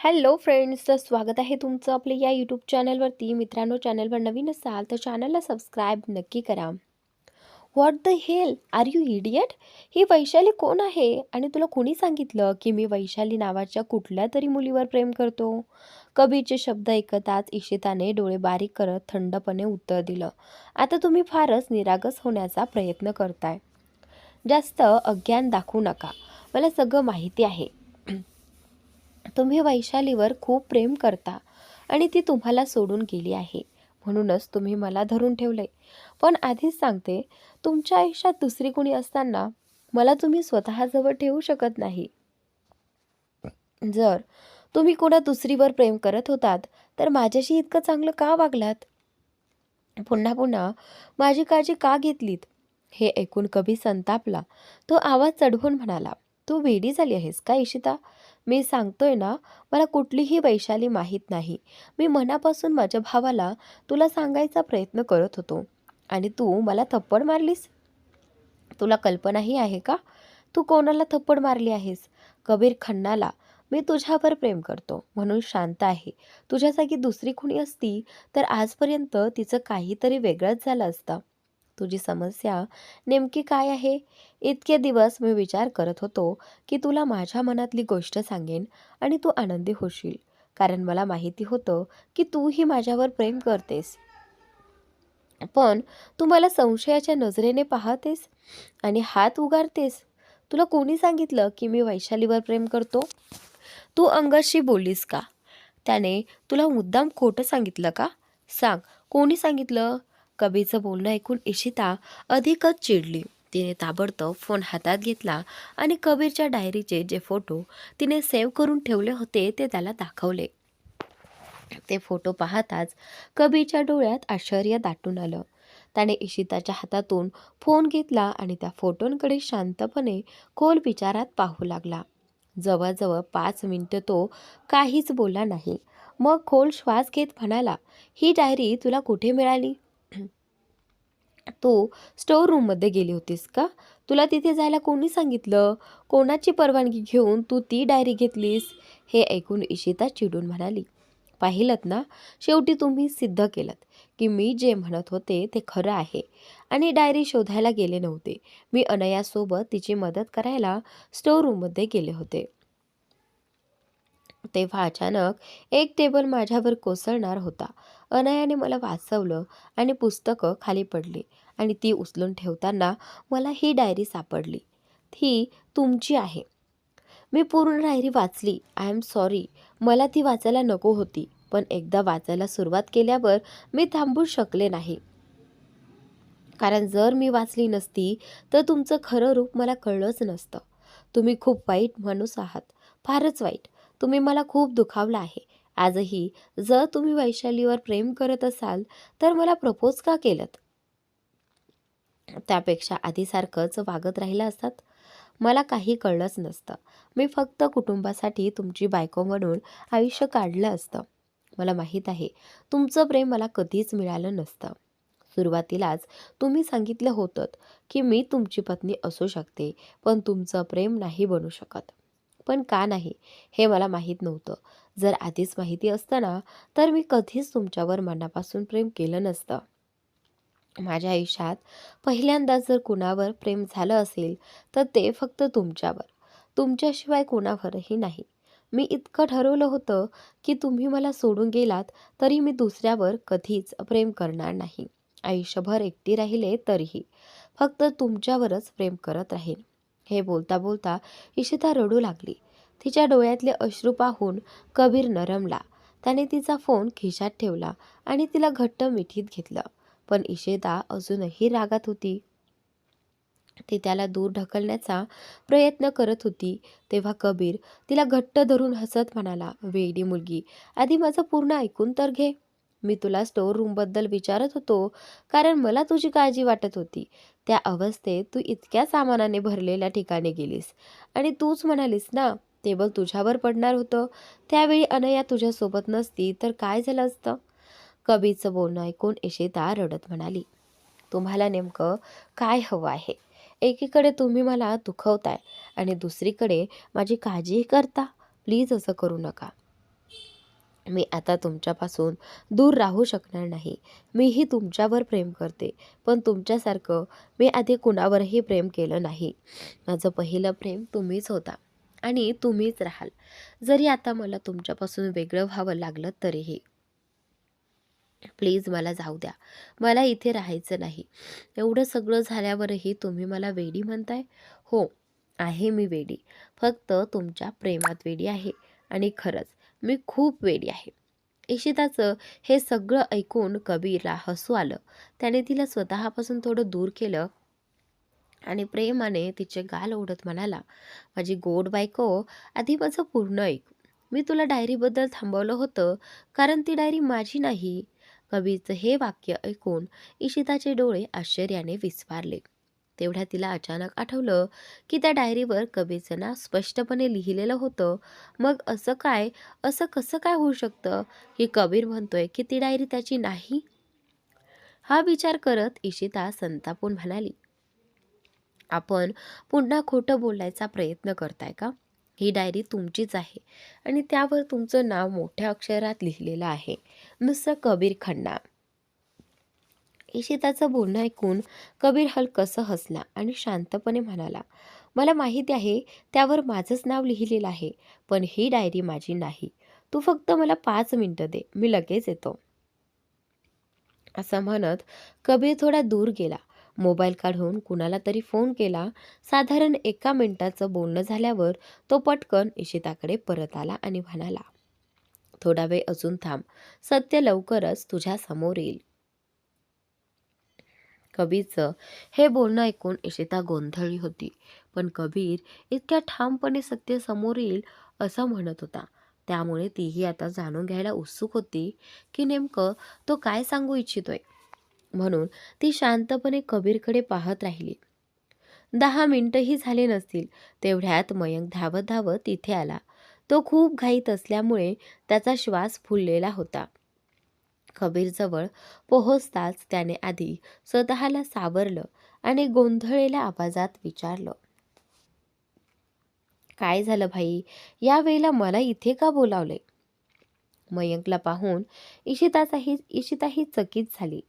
Hello friends तर स्वागत आहे तुमचं आपल्या या यूट्यूब चॅनलवरती मित्रांनो चॅनलवर नवीन असाल तर चॅनलला सबस्क्राईब नक्की करा. What the hell are you idiot ही वैशाली कोण आहे? आणि तुला कोणी सांगितलं की मी वैशाली नावाच्या कुठल्या तरी मुलीवर प्रेम करतो? कबीरचे शब्द ऐकताच इशिताने डोळे बारीक करत थंडपणे उत्तर दिलं. आता तुम्ही फारच निरागस होण्याचा प्रयत्न करताय. जास्त अज्ञान दाखवू नका. मला सगळं माहिती आहे. तुम्ही वैशालीवर खूप प्रेम करता आणि ती तुम्हाला सोडून गेली आहे. म्हणूनच तुम्ही मला धरून ठेवले पण आधीच सांगते तुमच्या आयुष्यात दुसरी कोणी असताना मला तुम्ही स्वतःजवळ ठेवू शकत नाही. जर तुम्ही कोणा दुसरीवर प्रेम करत होतात तर माझ्याशी इतकं चांगलं का वागलात? पुन्हा पुन्हा माझी काळजी का घेतलीत? हे ऐकून कभी संतापला. तो आवाज चढवून म्हणाला तू वेडी झाली आहेस का इशिता? मी सांगतोय ना मला कुठलीही वैशाली माहीत नाही. मी मनापासून माझ्या भावाला तुला सांगायचा प्रयत्न करत होतो. आणि तू मला थप्पड मारलीस? तुला कल्पनाही आहे का? तू कोणाला थप्पड मारली आहेस? कबीर खन्नाला मी तुझ्यावर प्रेम करतो. म्हणून शांत आहे. तुझ्या जागी दुसरी कुणी असती तर आजपर्यंत तिचं काहीतरी वेगळंच झालं असतं. तुझी समस्या नेमकी काय आहे? इतके दिवस मी विचार करत होतो की तुला माझ्या मनातली गोष्ट सांगेन आणि तू आनंदी होशील. कारण मला माहिती होतं की तूही माझ्यावर प्रेम करतेस. पण तू मला संशयाच्या नजरेने पाहतेस आणि हात उगारतेस. तुला कोणी सांगितलं की मी वैशालीवर प्रेम करतो? तू अंगाशी बोललीस का? त्याने तुला मुद्दाम खोटं सांगितलं का? सांग कोणी सांगितलं? कबीचं बोलणं ऐकून इशिता अधिकच चिडली. तिने ताबडतोब फोन हातात घेतला आणि कबीरच्या डायरीचे जे फोटो तिने सेव्ह करून ठेवले होते ते त्याला दाखवले. ते फोटो पाहताच कबीरच्या डोळ्यात आश्चर्य दाटून आलं. त्याने इशिताच्या हातातून फोन घेतला आणि त्या फोटोंकडे शांतपणे खोल विचारात पाहू लागला. जवळजवळ पाच मिनटं तो काहीच बोलला नाही. मग खोल श्वास घेत म्हणाला ही डायरी तुला कुठे मिळाली? तू स्टोअर रूममध्ये गेली होतीस का? तुला तिथे जायला कोणी सांगितलं? कोणाची परवानगी घेऊन तू ती डायरी घेतलीस? हे ऐकून इशिता चिडून म्हणाली. पाहिलत ना? शेवटी तुम्ही सिद्ध केलं की मी जे म्हणत होते ते खरं आहे आणि डायरी शोधायला गेले नव्हते. मी अनयासोबत तिची मदत करायला स्टोअर रूममध्ये गेले होते. तेव्हा अचानक एक टेबल माझ्यावर कोसळणार होता. अनयाने मला वाचवलं आणि पुस्तकं खाली पडली आणि ती उचलून ठेवताना मला ही डायरी सापडली. ती तुमची आहे. मी पूर्ण डायरी वाचली. आय एम सॉरी मला ती वाचायला नको होती. पण एकदा वाचायला सुरुवात केल्यावर मी थांबू शकले नाही. कारण जर मी वाचली नसती तर तुमचं खरं रूप मला कळलंच नसतं. तुम्ही खूप वाईट माणूस आहात. फारच वाईट. तुम्ही मला खूप दुखावलं आहे. आजही जर तुम्ही वैशालीवर प्रेम करत असाल तर मला प्रपोज का केलं त्यापेक्षा आधीसारखंच वागत राहिलं असतात मला काही कळलंच नसतं. मी फक्त कुटुंबासाठी तुमची बायको म्हणून आयुष्य काढलं असतं. मला माहीत आहे तुमचं प्रेम मला कधीच मिळालं नसतं. सुरुवातीलाच तुम्ही सांगितलं होतं की मी तुमची पत्नी असू शकते पण तुमचं प्रेम नाही बनू शकत. पण का नाही हे मला माहीत नव्हतं. जर आधीच माहिती असतं ना तर मी कधीच तुमच्यावर मनापासून प्रेम केलं नसतं. माझ्या आयुष्यात पहिल्यांदा जर कुणावर प्रेम झालं असेल तर ते फक्त तुमच्यावर. तुमच्याशिवाय कुणावरही नाही. मी इतकं ठरवलं होतं की तुम्ही मला सोडून गेलात तरी मी दुसऱ्यावर कधीच प्रेम करणार नाही. आयुष्यभर एकटी राहिले तरीही. फक्त तुमच्यावरच प्रेम करत राहीन. हे बोलता बोलता इशिता रडू लागली. तिच्या डोळ्यातले अश्रू पाहून कबीर नरमला. त्याने तिचा फोन खिशात ठेवला आणि तिला घट्ट मिठीत घेतलं. पण इशिता अजूनही रागात होती. ती त्याला दूर ढकलण्याचा प्रयत्न करत होती. तेव्हा कबीर तिला घट्ट धरून हसत म्हणाला वेडी मुलगी आधी माझं पूर्ण ऐकून तर घे. मी तुला स्टोर रूमबद्दल विचारत होतो कारण मला तुझी काळजी वाटत होती. त्या अवस्थेत तू इतक्या सामानाने भरलेल्या ठिकाणी गेलीस. आणि तूच म्हणालीस ना टेबल तुझ्यावर पडणार होतं. त्यावेळी अनया तुझ्यासोबत नसती तर काय झालं असतं? कबीचं बोलणं ऐकून इशिता रडत म्हणाली तुम्हाला नेमकं काय हवं आहे? एकीकडे तुम्ही मला दुखवताय आणि दुसरीकडे माझी काळजीही करता. प्लीज असं करू नका. मी आता तुमच्यापासून दूर राहू शकणार नाही. मीही तुमच्यावर प्रेम करते पण तुमच्यासारखं मी आधी कुणावरही प्रेम केलं नाही. माझं पहिलं प्रेम तुम्हीच होता आणि तुम्हीच राहाल. जरी आता मला तुमच्यापासून वेगळं व्हावं लागलं तरीही. प्लीज मला जाऊ द्या. मला इथे राहायचं नाही. एवढं सगळं झाल्यावरही तुम्ही मला वेडी म्हणताय? हो आहे मी वेडी. फक्त तुमच्या प्रेमात वेडी आहे. आणि खरंच मी खूप वेडी आहे. इशिताचं हे सगळं ऐकून कबीरला हसू आलं. त्याने तिला स्वतःपासून थोडं दूर केलं आणि प्रेमाने तिचे गाल ओढत म्हणाला माझी गोड बायको आधी माझं पूर्ण ऐक. मी तुला डायरीबद्दल थांबवलं होतं कारण ती डायरी माझी नाही. कबीरचं हे वाक्य ऐकून इशिताचे डोळे आश्चर्याने विस्फारले तेवढ्या तिला अचानक आठवलं की त्या डायरीवर कबीरचं नाव स्पष्टपणे लिहिलेलं होतं. मग असं काय? असं कसं काय होऊ शकतं? की कबीर म्हणतोय की ती डायरी त्याची नाही? हा विचार करत इशिता संतापून म्हणाली आपण पुन्हा खोटं बोलायचा प्रयत्न करताय का? ही डायरी तुमचीच आहे आणि त्यावर तुमचं नाव मोठ्या अक्षरात लिहिलेलं आहे. नुसतं कबीर खन्ना. इशिताचं बोलणं ऐकून कबीर हलकसं हसला आणि शांतपणे म्हणाला मला माहिती आहे त्यावर माझंच नाव लिहिलेलं आहे पण ही डायरी माझी नाही. तू फक्त मला पाच मिनटं दे मी लगेच येतो. असं म्हणत कबीर थोडा दूर गेला. मोबाईल काढून कुणाला तरी फोन केला. साधारण एका मिनिटाचं बोलणं झाल्यावर तो पटकन इशिताकडे परत आला आणि म्हणाला थोडा वेळ अजून थांब. सत्य लवकरच तुझ्या समोर येईल. कबीरचं हे बोलणं ऐकून इशिता गोंधळली होती. पण कबीर इतक्या ठामपणे सत्य समोर येईल असं म्हणत होता. त्यामुळे तीही आता जाणून घ्यायला उत्सुक होती की नेमकं तो काय सांगू इच्छितोय. म्हणून ती शांतपणे कबीरकडे पाहत राहिली. दहा मिनटंही झाले नसतील तेवढ्यात मयंक धावत धावत तिथे आला. तो खूप घाईत असल्यामुळे त्याचा श्वास फुललेला होता. कबीरजवळ पोहोचताच त्याने आधी स्वतःला सावरलं आणि गोंधळलेल्या आवाजात विचारलं काय झालं भाई? यावेळेला मला इथे का बोलावले? मयंकला पाहून इशिताचाही इशिताही चकित झाली.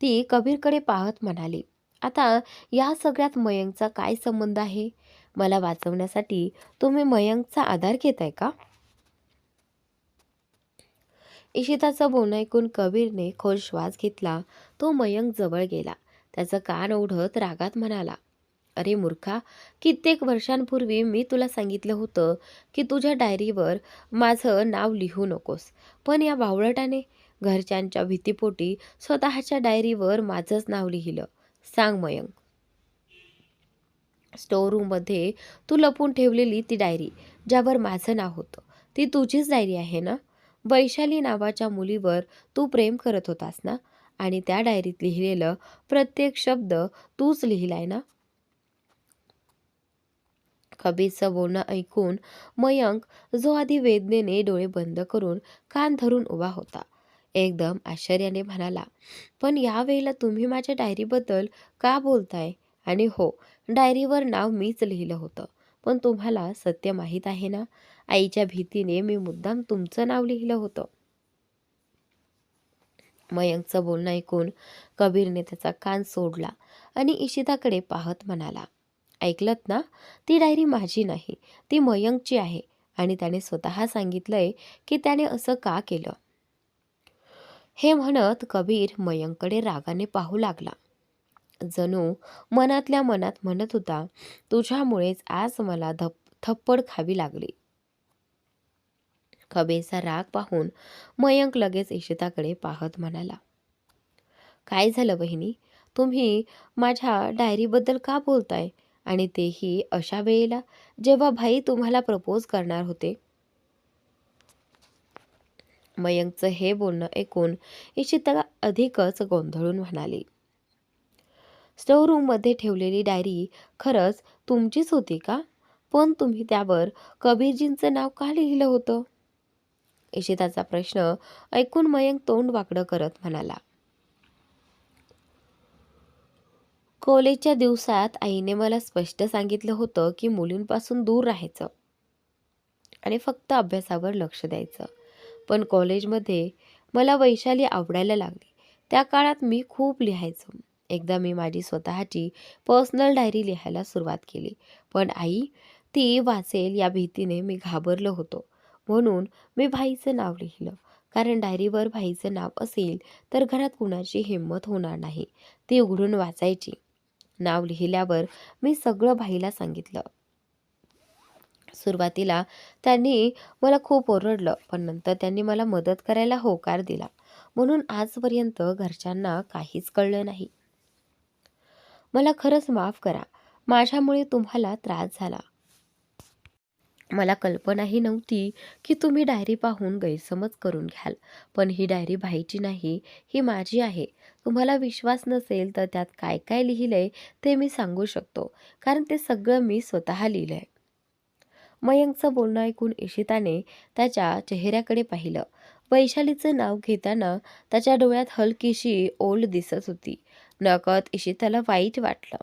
ती कबीरकडे पाहत म्हणाली आता या सगळ्यात मयंकचा काय संबंध आहे? मला वाचवण्यासाठी तुम्ही मयंकचा आधार घेताय का? इशिताचं बोलणं ऐकून कबीरने खोल श्वास घेतला. तो मयंक जवळ गेला. त्याचं कान ओढत रागात म्हणाला अरे मूर्खा कित्येक वर्षांपूर्वी मी तुला सांगितलं होतं की तुझ्या डायरीवर माझं नाव लिहू नकोस. पण या बावळटाने घरच्यांच्या भीतीपोटी स्वतःच्या डायरीवर माझंच नाव लिहिलं. सांग मयंक. स्टोअरूममध्ये तू लपून ठेवलेली ती डायरी ज्यावर माझं नाव होतं ती तुझीच डायरी आहे ना? वैशाली नावाच्या मुलीवर तू प्रेम करत होतास ना? आणि त्या डायरीत लिहिलेलं प्रत्येक शब्द तूच लिहिलाय ना? कबीरचं बोलणं ऐकून मयंक जो आधी वेदनेने डोळे बंद करून कान धरून उभा होता. एकदम आश्चर्याने म्हणाला पण यावेळेला तुम्ही माझ्या डायरीबद्दल का बोलताय? आणि हो डायरीवर नाव मीच लिहिलं होतं. पण तुम्हाला सत्य माहीत आहे ना? आईच्या भीतीने मी मुद्दाम तुमचं नाव लिहिलं होतं. मयंकचं बोलणं ऐकून कबीरने त्याचा कान सोडला आणि इशिताकडे पाहत म्हणाला ऐकलत ना? ती डायरी माझी नाही ती मयंकची आहे आणि त्याने स्वतः सांगितलंय की त्याने असं का केलं? हे म्हणत कबीर मयंककडे रागाने पाहू लागला. जणू मनातल्या मनात म्हणत होता तुझ्यामुळेच आज मला धप थप्पड खावी लागली. खबेचा राग पाहून मयंक लगेच इशिताकडे पाहत म्हणाला काय झालं बहिणी? तुम्ही माझ्या डायरीबद्दल का बोलताय? आणि तेही अशा वेळेला जेव्हा भाई तुम्हाला प्रपोज करणार होते? मयंकचं हे बोलणं ऐकून इशिता अधिकच गोंधळून म्हणाली स्टोर रूममध्ये ठेवलेली डायरी खरंच तुमचीच होती का? पण तुम्ही त्यावर कबीरजींचं नाव का लिहिलं होतं? इशिताचा प्रश्न ऐकून मयंक तोंड वाकडं करत म्हणाला. कॉलेजच्या दिवसात आईने मला स्पष्ट सांगितलं होतं की मुलींपासून दूर राहायचं आणि फक्त अभ्यासावर लक्ष द्यायचं. पण कॉलेजमध्ये मला वैशाली आवडायला लागली. त्या काळात मी खूप लिहायचो. एकदा मी माझी स्वतःची पर्सनल डायरी लिहायला सुरुवात केली. पण आई ती वाचेल या भीतीने मी घाबरलो होतो. म्हणून मी भाईचं नाव लिहिलं. कारण डायरीवर भाईचं नाव असेल तर घरात कुणाची हिंमत होणार नाही. ती उघडून वाचायची. नाव लिहिल्यावर मी सगळं भाईला सांगितलं. सुरुवातीला त्यांनी मला खूप ओरडलं पण नंतर त्यांनी मला मदत करायला होकार दिला. म्हणून आजपर्यंत घरच्यांना काहीच कळलं नाही. मला खरंच माफ करा. माझ्यामुळे तुम्हाला त्रास झाला. मला कल्पनाही नव्हती की तुम्ही डायरी पाहून गैरसमज करून घ्याल. पण ही डायरी भाईची नाही ही माझी आहे. तुम्हाला विश्वास नसेल तर त्यात काय काय लिहिलंय ते मी सांगू शकतो कारण ते सगळं मी स्वतः लिहिलंय. मयंकचं बोलणं ऐकून इशिताने त्याच्या चेहऱ्याकडे पाहिलं. वैशालीचं नाव घेताना त्याच्या डोळ्यात हलकीशी ओल दिसत होती. नकत इशिताला वाईट वाटलं.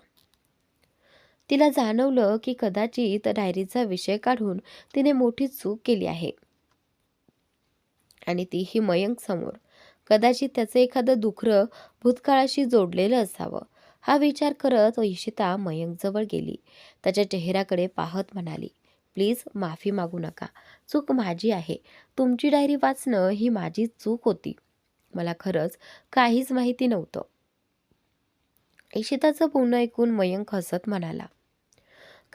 तिला जाणवलं की कदाचित डायरीचा विषय काढून तिने मोठी चूक केली आहे. आणि ती ही मयंक समोर. कदाचित त्याचं एखादं दुखरं भूतकाळाशी जोडलेलं असावं. हा विचार करत इशिता मयंकजवळ गेली. त्याच्या चेहऱ्याकडे पाहत म्हणाली प्लीज माफी मागू नका. चूक माझी आहे. तुमची डायरी वाचणं ही माझी चूक होती. मला खरंच काहीच माहिती नव्हतं. इशिताचं पूर्ण ऐकून मयंक हसत म्हणाला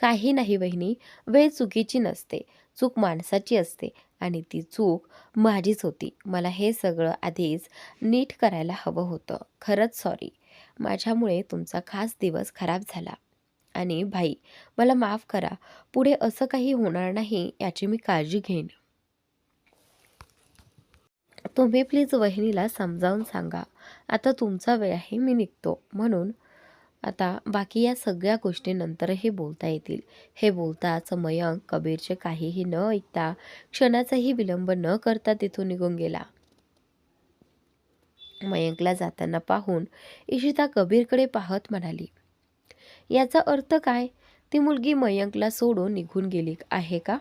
काही नाही वहिनी वेळ चुकीची नसते. चूक माणसाची असते आणि ती चूक माझीच होती. मला हे सगळं आधीच नीट करायला हवं होतं. खरंच सॉरी माझ्यामुळे तुमचा खास दिवस खराब झाला. आणि भाई मला माफ करा. पुढे असं काही होणार नाही याची मी काळजी घेईन. तुम्ही प्लीज वहिनीला समजावून सांगा. आता तुमचा वेळ आहे मी निघतो. म्हणून आता बाकी या सगळ्या गोष्टी नंतरही बोलता येतील. हे बोलताच मयंक कबीरचे काहीही न ऐकता क्षणाचाही विलंब न करता तिथून निघून गेला. मयंकला जाताना पाहून इशिता कबीरकडे पाहत म्हणाली याचा अर्थ काय? ती मुलगी मयंकला सोडून निघून गेली आहे का?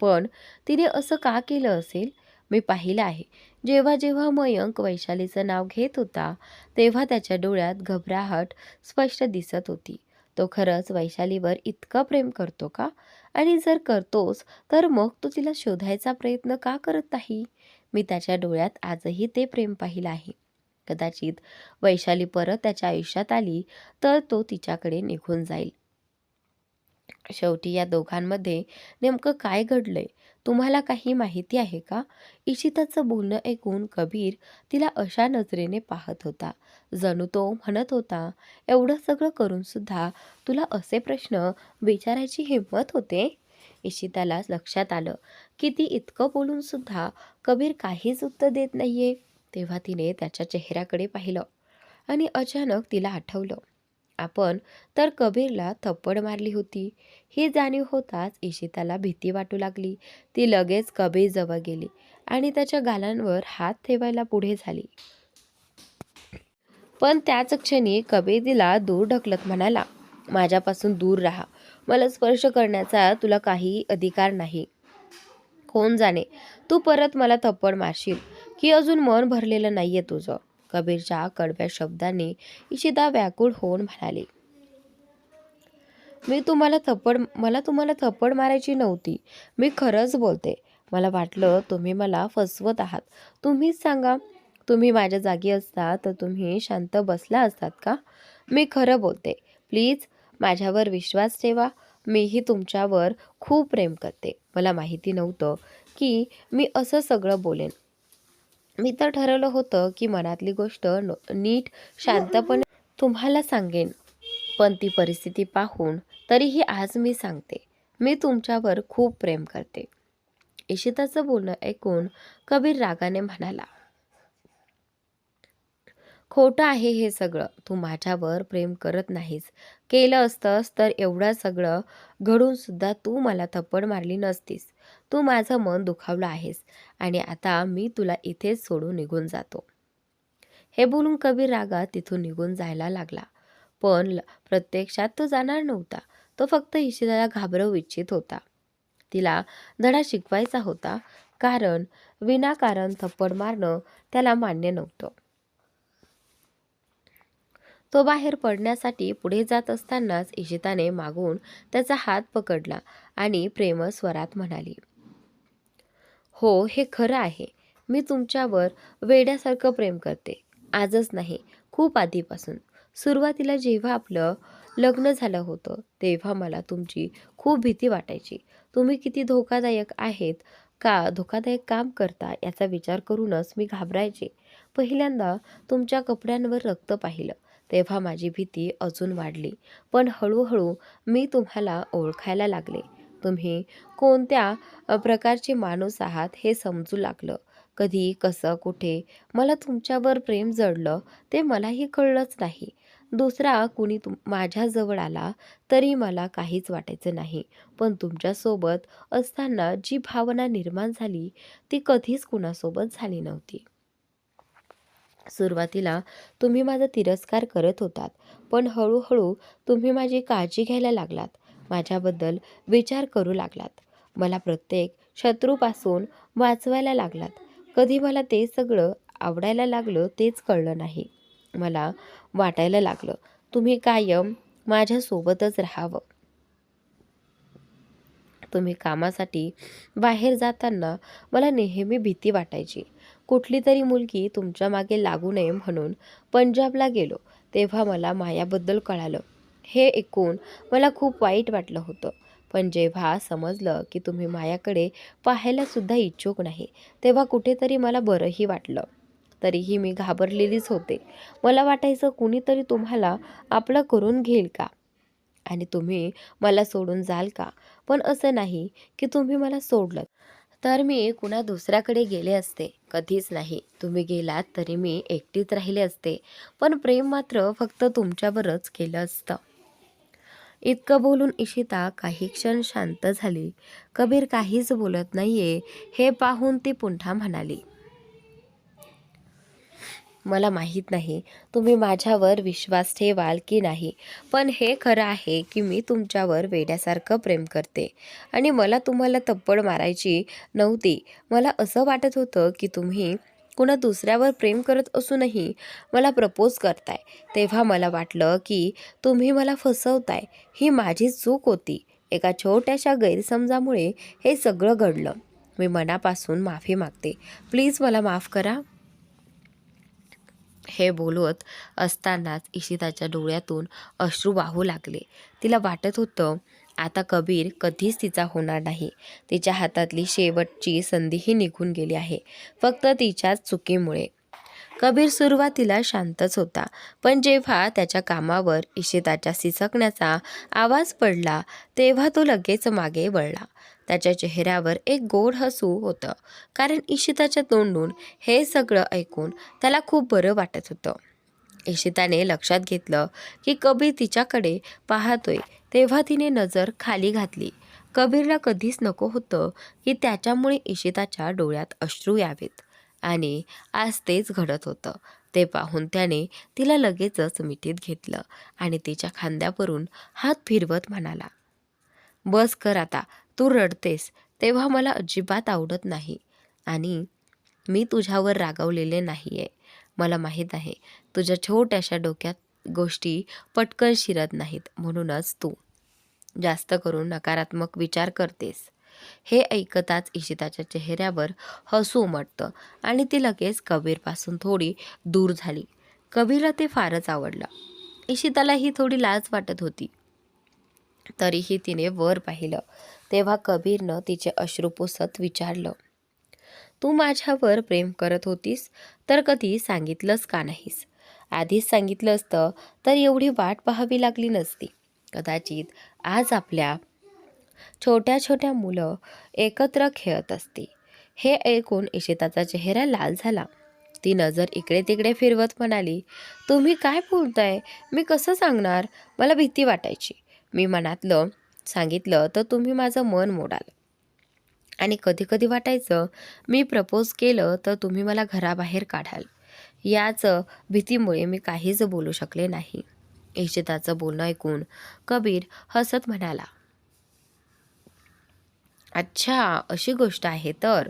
पण तिने असं का केलं असेल? मी पाहिलं आहे. जेव्हा जेव्हा मयंक वैशालीचं नाव घेत होता तेव्हा त्याच्या डोळ्यात घबराहट स्पष्ट दिसत होती. तो खरंच वैशालीवर इतकं प्रेम करतो का? आणि जर करतोस तर मग तो तिला शोधायचा प्रयत्न का करत नाही? मी त्याच्या डोळ्यात आजही ते प्रेम पाहिलं आहे. कदाचित वैशाली परत त्याच्या आयुष्यात आली तर तो तिच्याकडे निघून जाईल. शेवटी या दोघांमध्ये नेमकं काय घडलंय? तुम्हाला काही माहिती आहे का? इशिताचं बोलणं ऐकून कबीर तिला अशा नजरेने पाहत होता. जणू तो म्हणत होता एवढं सगळं करून सुद्धा तुला असे प्रश्न विचारायची हिंमत होते? इशिताला लक्षात आलं की ती इतकं बोलून सुद्धा कबीर काहीच उत्तर देत नाहीये. तेव्हा तिने त्याच्या चेहऱ्याकडे पाहिलं आणि अचानक तिला आठवलं आपण तर कबीरला थप्पड मारली होती. ही जाणीव होताच इशिताला भीती वाटू लागली. ती लगेच कबीरजवळ गेली आणि त्याच्या गालांवर हात ठेवायला पुढे झाली. पण त्याच क्षणी कबीर तिला दूर ढकलत म्हणाला माझ्यापासून दूर राहा. मला स्पर्श करण्याचा तुला काही अधिकार नाही. कोण जाणे? तू परत मला थप्पड मारशील की अजून मन भरलेलं नाहीये तुझं. कबीरच्या कडव्या शब्दांनी इशिता व्याकुळ होऊन म्हणाली मी तुम्हाला थप्पड मला तुम्हाला थप्पड मारायची नव्हती. मी खरंच बोलते. मला वाटलं तुम्ही मला फसवत आहात. तुम्हीच सांगा. तुम्ही माझ्या जागी असता तर तुम्ही शांत बसला असतात का? मी खरं बोलते. प्लीज माझ्यावर विश्वास ठेवा. मीही तुमच्यावर खूप प्रेम करते. मला माहिती नव्हतं की मी असं सगळं बोलेन. मी तर ठरवलं होतं की मनातली गोष्ट नीट शांतपणे तुम्हाला सांगेन. पण ती परिस्थिती पाहून तरीही आज मी सांगते. मी तुमच्यावर खूप प्रेम करते. इशिताचं बोलणं ऐकून कबीर रागाने म्हणाला खोटं आहे हे सगळं. तू माझ्यावर प्रेम करत नाहीस. केलं असतंस तर एवढं सगळं घडून सुद्धा तू मला थप्पड मारली नसतीस. तू माझं मन दुखावलं आहेस आणि आता मी तुला इथेच सोडून निघून जातो. हे बोलून कबीर रागात तिथून निघून जायला लागला. पण प्रत्यक्षात तो जाणार नव्हता. तो फक्त इशिताला घाबरवू इच्छित होता. तिला धडा शिकवायचा होता कारण विनाकारण थप्पड मारणं त्याला मान्य नव्हतं. तो बाहेर पडण्यासाठी पुढे जात असतानाच इशिताने मागून त्याचा हात पकडला आणि प्रेमस्वरात म्हणाली हो हे खरं आहे. मी तुमच्यावर वेड्यासारखं प्रेम करते. आजच नाही खूप आधीपासून. सुरुवातीला जेव्हा आपलं लग्न झालं होतं तेव्हा मला तुमची खूप भीती वाटायची. तुम्ही किती धोकादायक आहेत का? धोकादायक काम करता याचा विचार करूनच मी घाबरायचे. पहिल्यांदा तुमच्या कपड्यांवर रक्त पाहिलं. तेव्हा माझी भीती अजून वाढली. पण हळूहळू मी तुम्हाला ओळखायला लागले. तुम्ही कोणत्या प्रकारचे माणूस आहात हे समजू लागलं. कधी कसं कुठे? मला तुमच्यावर प्रेम जडलं ते मलाही कळलंच नाही. दुसरा कुणी तुम माझ्याजवळ आला तरी मला काहीच वाटायचं नाही. पण तुमच्यासोबत असताना जी भावना निर्माण झाली ती कधीच कुणासोबत झाली नव्हती. सुरुवातीला तुम्ही माझा तिरस्कार करत होतात पण हळूहळू तुम्ही माझी काळजी घ्यायला लागलात. माझ्याबद्दल विचार करू लागलात. मला प्रत्येक शत्रूपासून वाचवायला लागलात. कधी मला ते सगळं आवडायला लागलं तेच कळलं नाही. मला वाटायला लागलं तुम्ही कायम माझ्यासोबतच राहावं. तुम्ही कामासाठी बाहेर जाताना मला नेहमी भीती वाटायची. कुठली तरी मुलगी तुमच्या मागे लागू नये म्हणून पंजाबला गेलो तेव्हा मला मायाबद्दल कळालं. हे ऐकून मला खूप वाईट वाटलं होतं. पण जेव्हा समजलं की तुम्ही माझ्याकडे पाहायलासुद्धा इच्छुक नाही तेव्हा कुठेतरी मला बरंही वाटलं. तरीही मी घाबरलेलीच होते. मला वाटायचं कुणीतरी तुम्हाला आपलं करून घेईल का? आणि तुम्ही मला सोडून जाल का? पण असं नाही की तुम्ही मला सोडलं. तर मी कुणा दुसऱ्याकडे गेले असते? कधीच नाही. तुम्ही गेलात तरी मी एकटीच राहिले असते. पण प्रेम मात्र फक्त तुमच्यावरच केलं असतं. इतकं बोलून इशिता काही क्षण शांत झाली. कबीर काहीच बोलत नाहीये हे पाहून ती पुन्हा म्हणाली. मला माहीत नाही तुम्ही माझ्यावर विश्वास ठेवाल की नाही पण हे खरं आहे की मी तुमच्यावर वेड्यासारखं प्रेम करते. आणि मला तुम्हाला तप्पड मारायची नव्हती. मला असं वाटत होतं की तुम्ही कुणा दुसऱ्यावर प्रेम करत असूनही मला प्रपोज करताय. तेव्हा मला वाटलं की तुम्ही मला फसवताय. ही माझी चूक होती. एका छोट्याशा गैरसमजामुळे हे सगळं घडलं. मी मनापासून माफी मागते. प्लीज मला माफ करा. हे बोलत असतानाच इशिताच्या डोळ्यातून अश्रू वाहू लागले. तिला वाटत होतं आता कबीर कधीच तिचा होणार नाही. तिच्या हातातली शेवटची संधीही निघून गेली आहे फक्त तिच्याच चुकीमुळे. कबीर सुरुवातीला शांतच होता पण जेव्हा त्याच्या कामावर इशिताच्या सिसकण्याचा आवाज पडला तेव्हा तो लगेच मागे वळला. त्याच्या चेहऱ्यावर एक गोड हसू होतं कारण इशिताच्या तोंडून हे सगळं ऐकून त्याला खूप बरं वाटत होतं. इशिताने लक्षात घेतलं की कबीर तिच्याकडे पाहतोय. तेव्हा तिने नजर खाली घातली. कबीरला कधीच नको होतं की त्याच्यामुळे इशिताच्या डोळ्यात अश्रू यावेत. आणि आज तेच घडत होतं. ते पाहून त्याने तिला लगेचच मिठीत घेतलं आणि तिच्या खांद्यावरून हात फिरवत म्हणाला बस कर आता तू रडतेस तेव्हा मला अजिबात आवडत नाही. आणि मी तुझ्यावर रागवलेले नाही आहे मला माहीत आहे. तुझ्या छोट्याशा डोक्यात गोष्टी पटकन शिरत नाहीत म्हणूनच तू जास्त करून नकारात्मक विचार करतेस. हे ऐकताच इशिताच्या चेहऱ्यावर हसू उमटतं आणि ती लगेच कबीरपासून थोडी दूर झाली. कबीरला ते फारच आवडलं. इशितालाही थोडी लाज वाटत होती. तरीही तिने वर पाहिलं. तेव्हा कबीरनं तिचे अश्रू पुसत विचारलं तू माझ्यावर प्रेम करत होतीस तर कधी सांगितलंस का नाहीस? आधीच सांगितलं असतं तर एवढी वाट पाहावी लागली नसती. कदाचित आज आपल्या छोट्या छोट्या मुलं एकत्र खेळत असती. हे ऐकून इशिताचा चेहरा लाल झाला. ती नजर इकडे तिकडे फिरवत म्हणाली तुम्ही काय बोलताय? मी कसं सांगणार? मला भीती वाटायची. मी मनातलं सांगितलं तर तुम्ही माझं मन मोडाल. आणि कधी कधी वाटायचं मी प्रपोज केलं तर तुम्ही मला घराबाहेर काढाल. याच भीतीमुळे मी काहीच बोलू शकले नाही. इशिताचं बोलणं ऐकून कबीर हसत म्हणाला. अच्छा अशी गोष्ट आहे तर.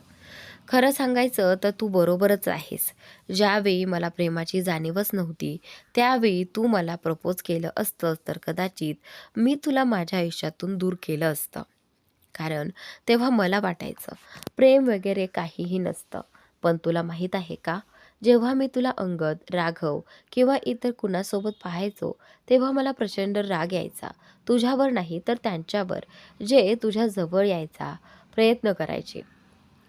खरं सांगायचं तर तू बरोबरच आहेस. ज्यावेळी मला प्रेमाची जाणीवच नव्हती त्यावेळी तू मला प्रपोज केलं असतं तर कदाचित मी तुला माझ्या आयुष्यातून दूर केलं असतं. कारण तेव्हा मला वाटायचं प्रेम वगैरे काहीही नसतं. पण तुला माहीत आहे का? जेव्हा मी तुला अंगद राघव किंवा इतर कुणासोबत पाहायचो तेव्हा मला प्रचंड राग यायचा. तुझ्यावर नाही तर त्यांच्यावर जे तुझ्या जवळ यायचा प्रयत्न करायचे.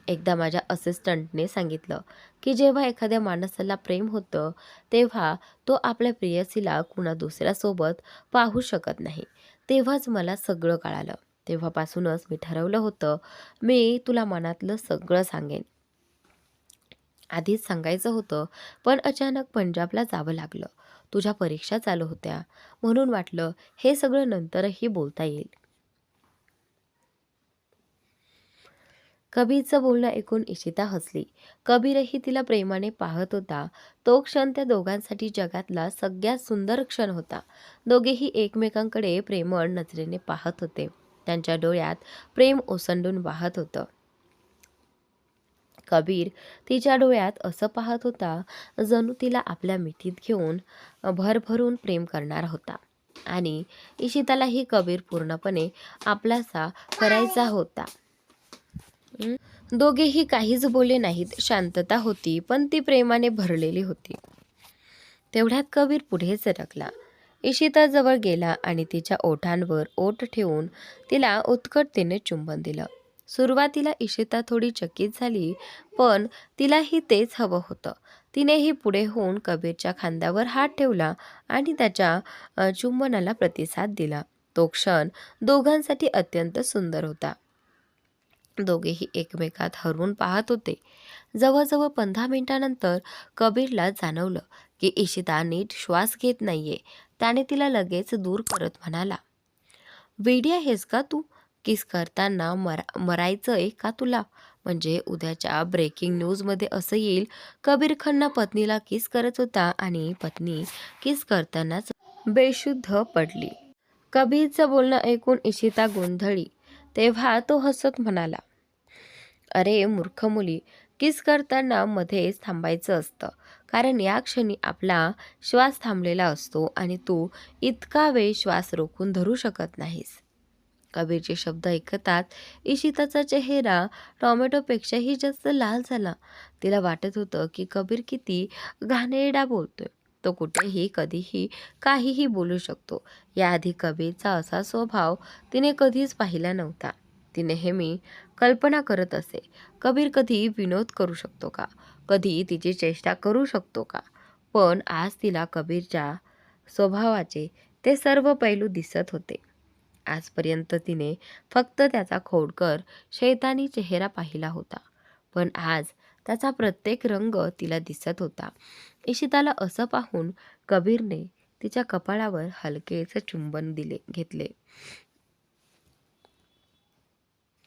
एकदा माझ्या असिस्टंटने सांगितलं की जेव्हा एखाद्या माणसाला प्रेम होतं तेव्हा तो आपल्या प्रेयसीला कुणा दुसऱ्यासोबत पाहू शकत नाही. तेव्हाच मला सगळं कळालं. तेव्हापासूनच मी ठरवलं होतं मी तुला मनातलं सगळं सांगेन. आधीच सांगायचं होतं पण अचानक पंजाबला जावं लागलं. तुझ्या परीक्षा चालू होत्या म्हणून वाटलं हे सगळं नंतरही बोलता येईल. कबीरचं बोलणं ऐकून इशिता हसली. कबीरही तिला प्रेमाने पाहत होता. तो क्षण त्या दोघांसाठी जगातला सगळ्यात सुंदर क्षण होता. दोघेही एकमेकांकडे प्रेमळ नजरेने पाहत होते. त्यांच्या डोळ्यात प्रेम ओसंडून वाहत होतं. कबीर तिच्या डोळ्यात असं पाहत होता जणू तिला आपल्या मिठीत घेऊन भरभरून प्रेम करणार होता. आणि इशितालाही कबीर पूर्णपणे आपलासा करायचा होता. दोघेही काहीच बोलले नाहीत शांतता होती पण ती प्रेमाने भरलेली होती. तेवढ्यात कबीर पुढे सरकला इशिताजवळ गेला आणि तिच्या ओठांवर ओठ ठेवून तिला उत्कटतेने चुंबन दिलं. सुरुवातीला इशिता थोडी चकित झाली पण तिलाही तेच हवं होतं. तिनेही पुढे होऊन कबीरच्या खांद्यावर हात ठेवला आणि त्याच्या चुंबनाला प्रतिसाद दिला. तो क्षण दोघांसाठी अत्यंत सुंदर होता. दोघेही एकमेकात हरवून पाहत होते. जवळजवळ पंधरा मिनिटानंतर कबीरला जाणवलं की इशिता नीट श्वास घेत नाहीये. त्याने तिला लगेच दूर करत म्हणाला वेडी आहेस का तू? किस करताना मरा मरायचंय का तुला? म्हणजे उद्याच्या ब्रेकिंग न्यूजमध्ये असं येईल कबीर खन्ना पत्नीला किस करत होता आणि पत्नी किस करतानाच बेशुद्ध पडली. कबीरचं बोलणं ऐकून इशिता गोंधळी तेव्हा तो हसत म्हणाला अरे मूर्ख मुली किस करताना मध्येच थांबायचं असतं. कारण या क्षणी आपला श्वास थांबलेला असतो आणि तू इतका वेळ श्वास रोखून धरू शकत नाहीस. कबीरचे शब्द ऐकताच इशिताचा चेहरा टॉमॅटोपेक्षाही जास्त लाल झाला. तिला वाटत होतं की कबीर किती घाणेरडा बोलतोय. तो कुठेही कधीही काहीही बोलू शकतो. याआधी कबीरचा असा स्वभाव तिने कधीच पाहिला नव्हता. ती नेहमी कल्पना करत असे. कबीर कधी विनोद करू शकतो का? कधी तिची चेष्टा करू शकतो का? पण आज तिला कबीरच्या स्वभावाचे ते सर्व पैलू दिसत होते. आजपर्यंत तिने फक्त त्याचा खोडकर शैतानी चेहरा पाहिला होता. पण आज त्याचा प्रत्येक रंग तिला दिसत होता. इशिताला असं पाहून कबीरने तिच्या कपाळावर हलकेच चुंबन दिले घेतले.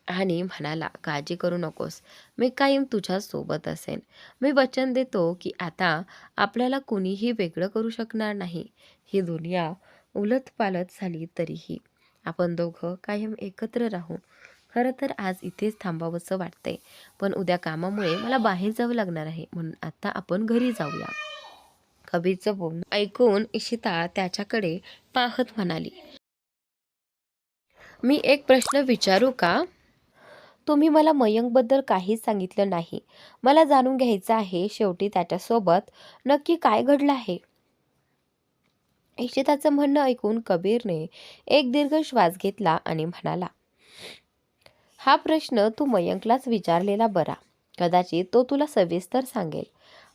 आणि म्हणाला काळजी करू नकोस. मी कायम तुझ्या सोबत असेन. मी वचन देतो की आता आपल्याला कुणीही वेगळं करू शकणार नाही. ही दुनिया उलटपालट झाली तरीही. आपण दोघं कायम एकत्र राहू. खरं तर आज इथेच थांबावंसं वाटतंय. पण उद्या कामामुळे मला बाहेर जावं लागणार आहे. म्हणून आता आपण घरी जाऊया. कबीरचं बोलणं ऐकून इशिता त्याच्याकडे पाहत म्हणाली मी एक प्रश्न विचारू का? तुम्ही मला मयंकबद्दल काहीच सांगितलं नाही. मला जाणून घ्यायचं आहे शेवटी त्याच्यासोबत नक्की काय घडलं आहे? इशिताचं म्हणणं ऐकून कबीरने एक दीर्घ श्वास घेतला आणि म्हणाला हा प्रश्न तू मयंकलाच विचारलेला बरा. कदाचित तो तुला सविस्तर सांगेल.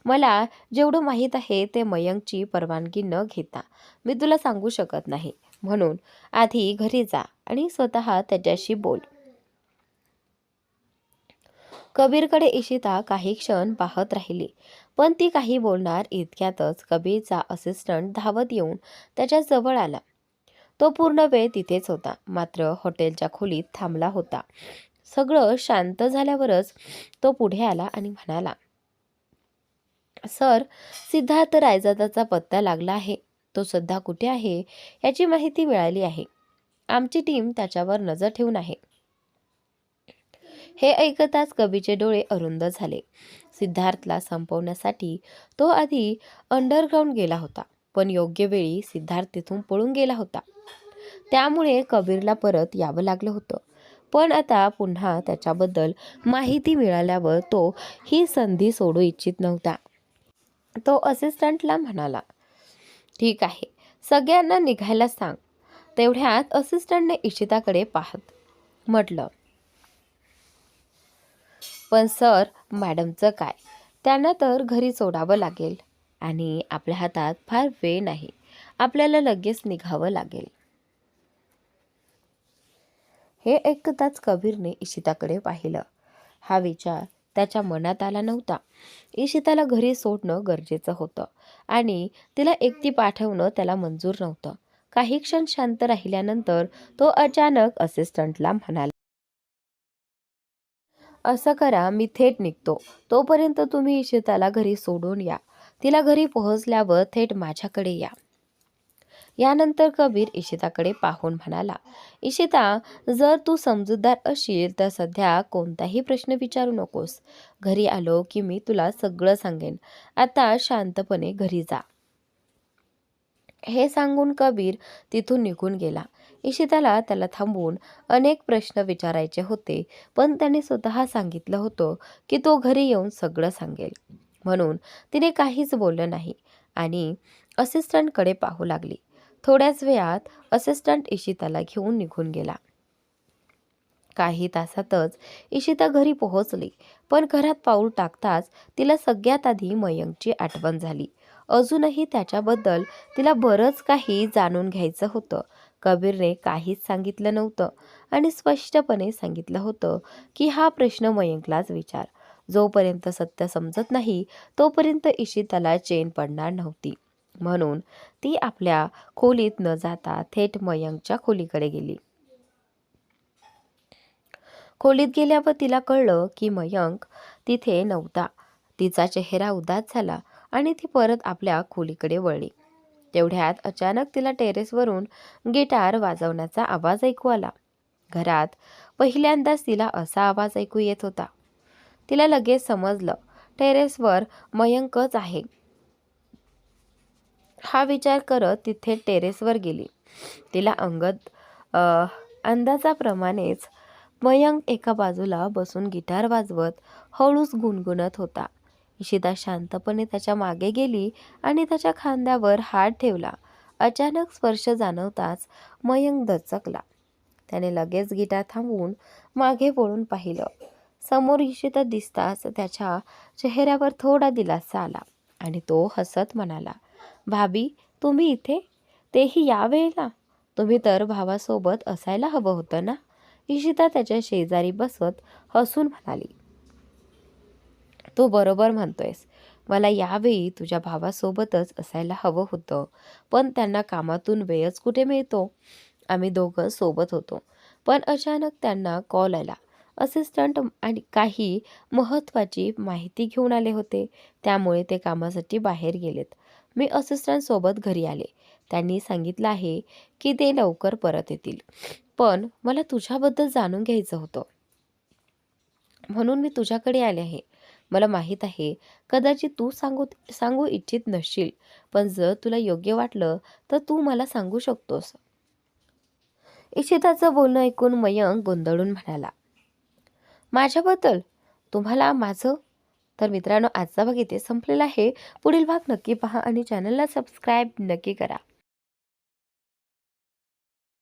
मला जेवढं माहीत आहे ते मयंकची परवानगी न घेता मी तुला सांगू शकत नाही. म्हणून आधी घरी जा आणि स्वतः त्याच्याशी बोल. कबीरकडे इशिता काही क्षण पाहत राहिली. पण ती काही बोलणार इतक्यातच कबीरचा असिस्टंट धावत येऊन त्याच्याजवळ आला. तो पूर्ण वेळ तिथेच होता. मात्र हॉटेलच्या खोलीत थांबला होता. सगळं शांत झाल्यावरच तो पुढे आला आणि म्हणाला सर सिद्धार्थ रायजादाचा पत्ता लागला आहे. तो सध्या कुठे आहे याची माहिती मिळाली आहे. आमची टीम त्याच्यावर नजर ठेवून आहे. हे ऐकताच कवीचे डोळे अरुंद झाले. सिद्धार्थला संपवण्यासाठी तो आधी अंडरग्राऊंड गेला होता पण योग्य वेळी सिद्धार्थ तिथून पळून गेला होता. त्यामुळे कबीरला परत यावं लागलं होतं. पण आता पुन्हा त्याच्याबद्दल माहिती मिळाल्यावर तो ही संधी सोडू इच्छित नव्हता. तो असिस्टंटला म्हणाला ठीक आहे सगळ्यांना निघायला सांग. तेवढ्यात असिस्टंटने इशिताकडे पाहत म्हटलं पण सर मॅडमचं काय? त्यांना तर घरी सोडावं लागेल. आणि आपल्या हातात फार वेळ नाही. आपल्याला लगेच निघावं लागेल. हे ऐकताच कबीरने इशिताकडे पाहिलं. हा विचार त्याच्या मनात आला नव्हता. इशिताला घरी सोडणं गरजेचं होतं. आणि तिला एकटी पाठवणं त्याला मंजूर नव्हतं. काही क्षण शांत राहिल्यानंतर तो अचानक असिस्टंटला म्हणाला असं करा मी थेट निघतो. तोपर्यंत तुम्ही इशिताला घरी सोडून या. तिला घरी पोहोचल्यावर थेट माझ्याकडे या. यानंतर कबीर इशिताकडे पाहून म्हणाला इशिता जर तू समजूतदार असशील तर सध्या कोणताही प्रश्न विचारू नकोस. घरी आलो की मी तुला सगळं सांगेन. आता शांतपणे घरी जा. हे सांगून कबीर तिथून निघून गेला. इशिताला त्याला थांबवून अनेक प्रश्न विचारायचे होते पण त्याने स्वतः सांगितलं होतं की तो घरी येऊन सगळं सांगेल. म्हणून तिने काहीच बोललं नाही आणि असिस्टंटकडे पाहू लागली. थोड्याच वेळात असिस्टंट इशिताला घेऊन निघून गेला. काही तासातच इशिता घरी पोहोचली पण घरात पाऊल टाकताच तिला सगळ्यात आधी मयंकची आठवण झाली. अजूनही त्याच्याबद्दल तिला बरंच काही जाणून घ्यायचं होतं कबीरने काहीच सांगितलं नव्हतं आणि स्पष्टपणे सांगितलं होतं की हा प्रश्न मयंकलाच विचार. जोपर्यंत सत्य समजत नाही तोपर्यंत इशिताला चेन पडणार नव्हती. म्हणून ती आपल्या खोलीत न जाता थेट मयंकच्या खोलीकडे गेली. खोलीत गेल्यावर तिला कळलं की मयंक तिथे नव्हता. तिचा चेहरा उदास झाला आणि ती परत आपल्या खोलीकडे वळली. तेवढ्यात अचानक तिला टेरेसवरून गिटार वाजवण्याचा आवाज ऐकू आला. घरात पहिल्यांदाच तिला असा आवाज ऐकू येत होता. तिला लगेच समजलं टेरेसवर मयंकच आहे. हा विचार करत तिथे टेरेसवर गेली. तिला अंगद अंदाजाप्रमाणेच मयंक एका बाजूला बसून गिटार वाजवत हळूच गुणगुणत होता. इशिता शांतपणे त्याच्यामागे गेली आणि त्याच्या खांद्यावर हात ठेवला. अचानक स्पर्श जाणवताच मयंक दचकला. त्याने लगेच गिटार थांबवून मागे वळून पाहिलं. समोर इशिता दिसताच त्याच्या चेहऱ्यावर थोडा दिलासा आला आणि तो हसत म्हणाला भाभी तुम्ही इथे? तेही यावेळेला? तुम्ही तर भावासोबत असायला हवं होतं ना? इशिता त्याच्या शेजारी बसत हसून म्हणाली. तू बरोबर म्हणतोयस. मला यावेळी तुझ्या भावासोबतच असायला हवं होतं पण त्यांना कामातून वेळच कुठे मिळतो? आम्ही दोघं सोबत होतो पण अचानक त्यांना कॉल आला. असिस्टंट आणि काही महत्त्वाची माहिती घेऊन आले होते. त्यामुळे ते कामासाठी बाहेर गेलेत. मी असिस्टंटसोबत घरी आले. त्यांनी सांगितलं आहे की ते लवकर परत येतील. पण मला तुझ्याबद्दल जाणून घ्यायचं होतं. म्हणून मी तुझ्याकडे आले आहे. मला माहीत आहे. कदाचित तू सांगू सांगू इच्छित नसशील पण जर तुला योग्य वाटलं तर तू मला सांगू शकतोस. इशिताचं बोलणं ऐकून मयंक गोंधळून म्हणाला. माझ्याबद्दल? तुम्हाला माझं? तर मित्रांनो आजचा भाग इथे संपलेला आहे. पुढील भाग नक्की पहा आणि चॅनलला सबस्क्राईब नक्की करा.